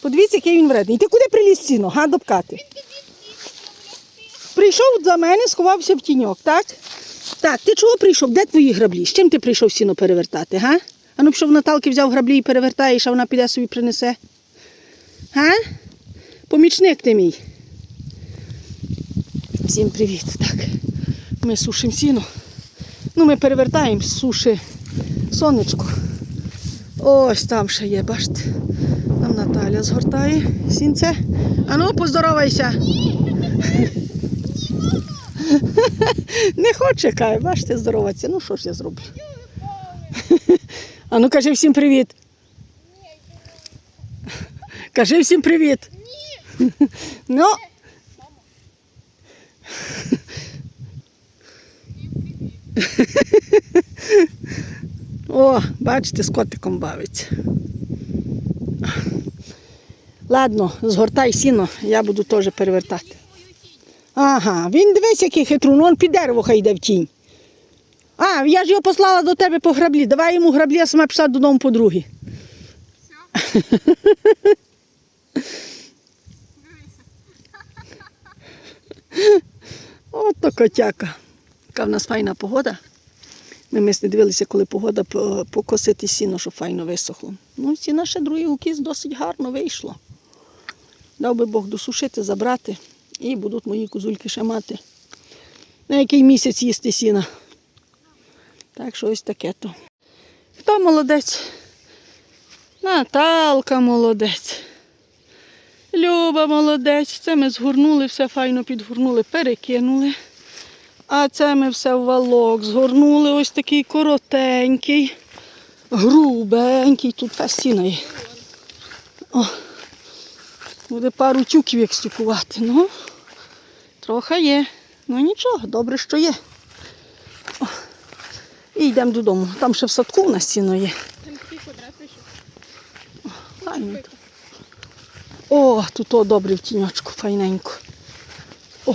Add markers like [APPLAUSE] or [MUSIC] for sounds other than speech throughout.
Подивіться, який він вредний. Ти куди приліз сіно, га, допкати? Прийшов за мене, сховався в тіньок, так? Так, ти чого прийшов? Де твої граблі? З чим ти прийшов сіно перевертати, га? А ну пішов Наталки, взяв граблі і перевертаєш, а вона піде собі принесе. Га? Помічник ти мій. Всім привіт. Так. Ми сушимо сіно. Ну, ми перевертаємо з суші сонечко. Ось там ще є, бачите. Наталя згортає сінце. Ану, поздоровайся. Не хоче, каже, бачите, здороватися. Ну що ж я зроблю? Ану, кажи всім привіт. Кажи всім привіт. Ну. О, бачите, з котиком бавиться. Ладно, згортай сіно, я буду теж перевертати. Ага, він дивись, який хитрун, он під дерево хай йде в тінь. А, я ж його послала до тебе по граблі. Давай йому граблі, а сама пішла додому по другі. [LAUGHS] От то котяка. Яка в нас файна погода. Ми мисли дивилися, коли погода покосити сіно, щоб файно висохло. Ну, сіно ще другий укіс досить гарно вийшло. Дав би Бог досушити, забрати, і будуть мої козульки ще мати. На який місяць їсти сіна. Так що ось таке то. Хто молодець? Наталка молодець. Люба молодець. Це ми згорнули, все файно підгорнули, перекинули. А це ми все в валок згорнули, ось такий коротенький, грубенький. Тут та стіна є. О, буде пару тюків як стюкувати. Ну, трохи є. Ну нічого, добре, що є. О, і йдемо додому. Там ще в садку в нас стіно є. Там. Файно. О, тут о, добре в тіньочку, файненько. О,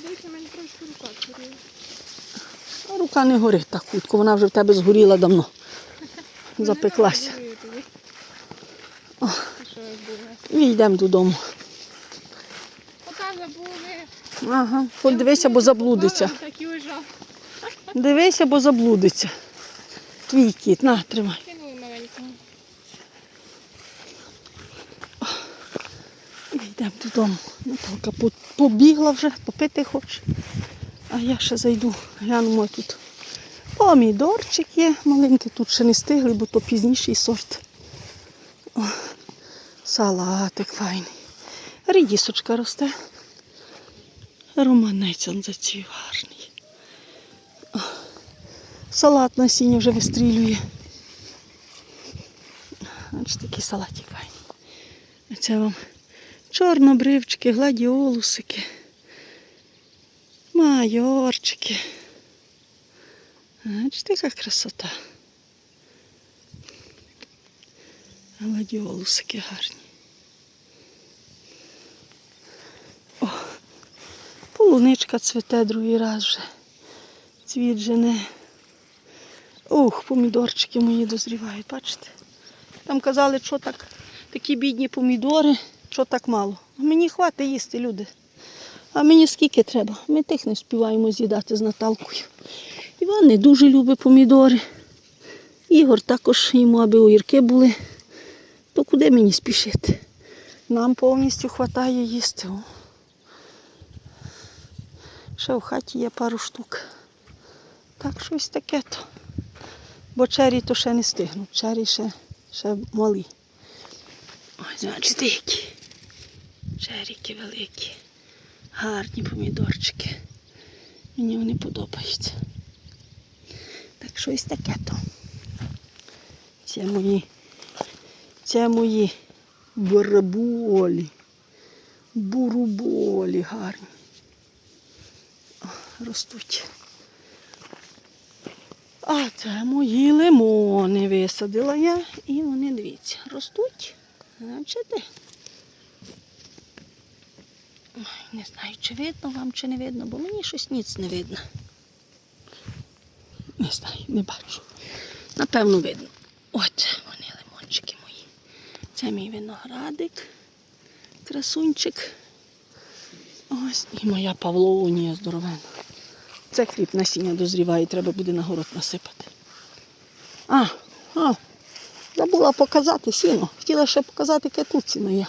Здається, мені трошки рука згоріла. рука не горить так хутко, вона вже в тебе згоріла давно. Запеклася. Мене так горіє тоді. І Що як було? І йдемо додому. Пока забули. Ага, подивися, бо заблудиться. Дивися, бо заблудиться. Твій кіт, на, тримай. І йдемо додому. Наталка побігла вже, попити хоче. А я ще зайду, глянемо тут. Помідорчик є, маленький тут ще не стигли, бо то пізніший сорт. Салатик файний. Рідісочка росте. Романець он зацвів гарний. О, салат насіння вже вистрілює. Ось такий салатик. А це вам чорнобривчики, гладіолусики, майорчики. Бачите, яка красота. Гладіолусики гарні. Полуничка цвіте другий раз вже. Цвіт жене. Ух, помідорчики мої дозрівають, бачите? Там казали, що так, такі бідні помідори, що так мало. Мені хватить їсти, люди. А мені скільки треба? Ми тих не співаємо з'їдати з Наталкою. Іван не дуже любить помідори. Ігор також йому, аби огірки були. То куди мені спішити? Нам повністю вистачає їсти. Ще в хаті є пару штук. Так щось таке то. Бо чері то ще не стигнуть. Чері ще, ще малі. Ось, бачите, які. Черіки великі. Гарні помідорчики. Мені вони подобаються. Так щось таке то. Це мої, це мої бараболі. Буруболі гарні. Ростуть. А це мої лимони висадила я. І вони, дивіться, ростуть. Бачите? Не знаю, чи видно вам, чи не видно, бо мені щось ніц не видно. Не знаю, не бачу. Напевно, видно. От вони лимончики мої. Це мій виноградик, красунчик. Ось і моя павловунія здоровена. Це хліб насіння дозріває, треба буде на город насипати. А, а, забула показати сіно. Хотіла ще показати, яке тут сіно є.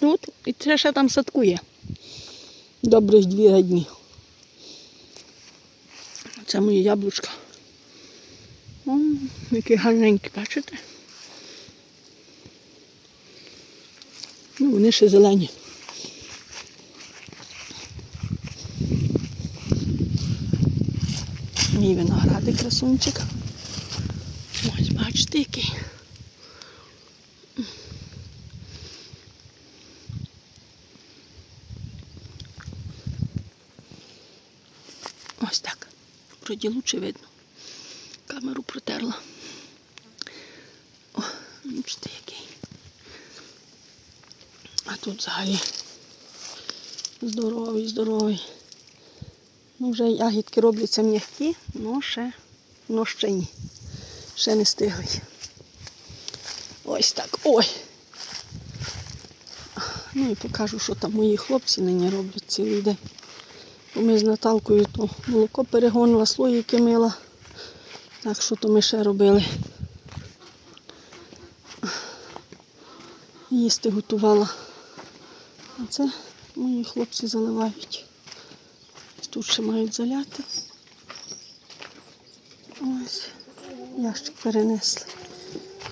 Тут і це ще там садкує. Добрих дві дні. Це моє яблучко. О, які гарненькі, бачите? Ну, вони ще зелені. Мій виноградик красунчик. Ось, бачите, який. Ось так. Вроді лучше видно. Камеру протерла. О, бачите, який. А тут взагалі здоровий, здоровий. Ну, вже ягідки робляться м'які, але ще, но ще ні. Ще не стиглий. Ось так. Ой. Ну і покажу, що там мої хлопці нині роблять цілий день. Бо ми з Наталкою то молоко перегонила, слоїки мила. Так що то ми ще робили. Їсти готувала. А це мої хлопці заливають. Тут ще мають заляти. Ось, ящик перенесли.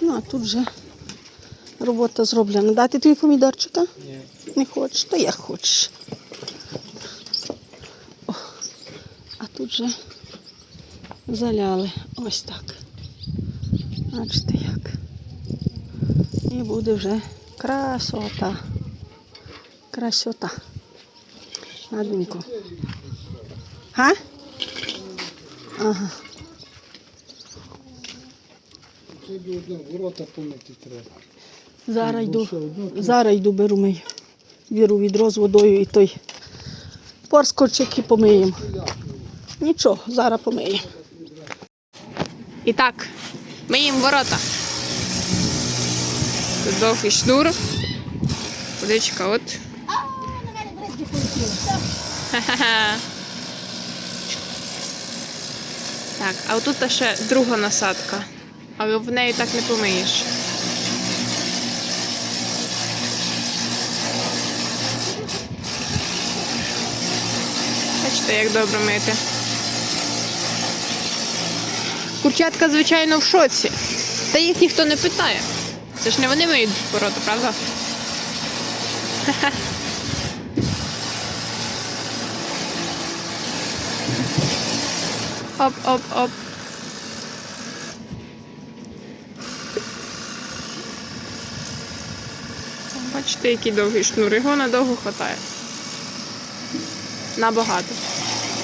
Ну, а тут вже робота зроблена. Дати тобі помідорчика? Ні. Не хочеш, то як хочеш. О, а тут вже заляли. Ось так. Бачите як. І буде вже красота. Красота. Наденько. Га? Ага. Тобі одне ворота помити треба. Зараз йду. Зараз йду беру мию. Віру відро з водою і той порскочик і помиємо. Нічого, зараз помиємо. І так, миємо ворота. Тут довгий шнур. Водичка от. Ха-ха-ха. [LAUGHS] Так, а отут ще друга насадка. Але в неї так не помиєш. Бачите, як добре мити. Курчатка, звичайно, в шоці. Та їх ніхто не питає. Це ж не вони миють ворота, правда? Ха-ха. Оп, оп, оп. Бачите, який довгий шнур. Його надовго хватає. Набагато.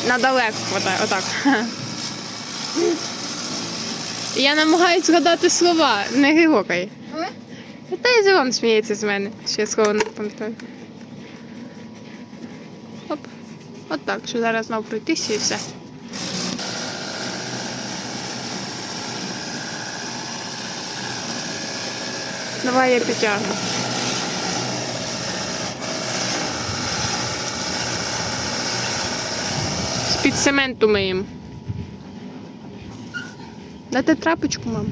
Надалеко хватає, отак. Я намагаюся згадати слова, не гигокай. Та й Зелон сміється з мене. Ще слово не пам'ятаю. Оп. От так, що зараз знову пройтися і все. Давай я підтягну. З-під цементу миємо. Дайте трапочку, мам.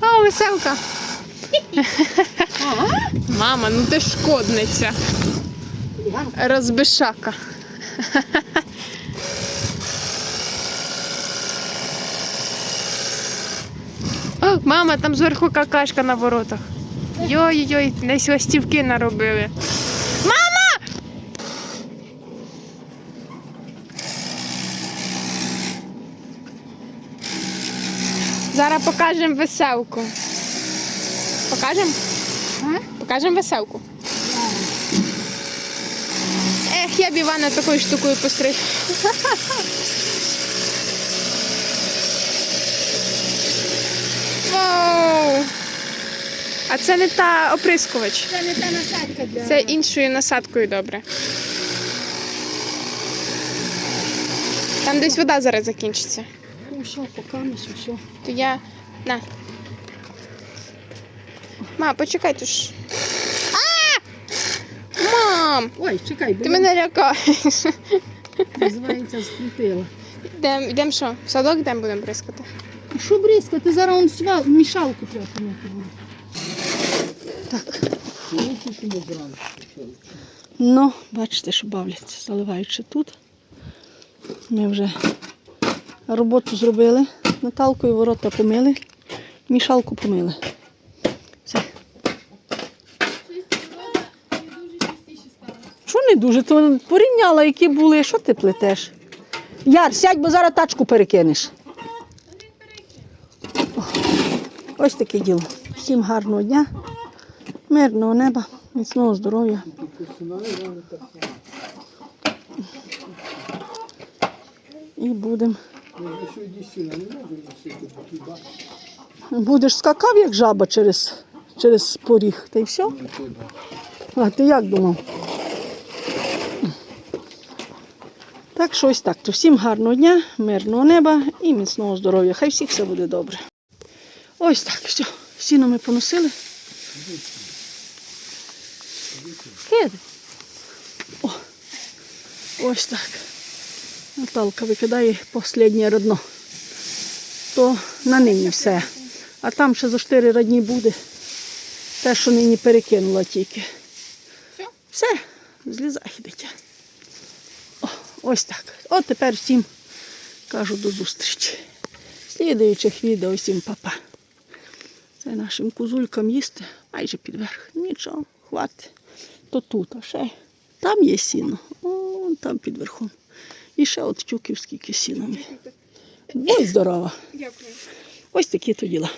О, веселка. Мама, ну ти шкодниця. Розбишака. Мама, там зверху какашка на воротах. Йой-йой, десь ластівки наробили. Мама! Зараз покажемо веселку. Покажемо? Покажемо веселку. Ех, я б Івана такою штукою постриг. [LAUGHS] А це не та оприскувач. Це не та насадка для. Це іншою насадкою добре. Там десь вода зараз закінчиться. Усе, покамись, усе. То я. На. Ма, почекай, ти ж. Мам! Ой, чекай, Ти мене лякаєш. називається скрутила. Йдемо, йдемо що? В садок йдемо будемо бризкати. Що бризкати? Зараз он сва... мішалку треба помити. Так. Ну, бачите, що бавляться, заливаючи тут. Ми вже роботу зробили. Наталкою ворота помили, мішалку помили. Все. Що не дуже? То порівняла, які були, що ти плетеш? Яр, сядь, бо зараз тачку перекинеш. Ось таке діло. Всім гарного дня, мирного неба, міцного здоров'я. І будемо. Будеш скакав, як жаба через, через поріг. Та й все. А ти як думав? Так, що ось так. То всім гарного дня, мирного неба і міцного здоров'я. Хай всіх все буде добре. Ось так, все. Сіно ми поносили. Киди. О, ось так. Наталка викидає останнє родно. То на нині все. А там ще за 4 родні буде. Те, що нині перекинула тільки. Все? Все, злізай, дитя. О, ось так. От тепер всім кажу до зустрічі. Слідуючих відео всім папа. Це нашим кузулькам їсти майже під верх. Нічого, хватить. То тут, а ще там є сіно. О, там під верхом. І ще от тюків скільки сіна. Ось Будь здорова. Дякую. Ось такі то діла.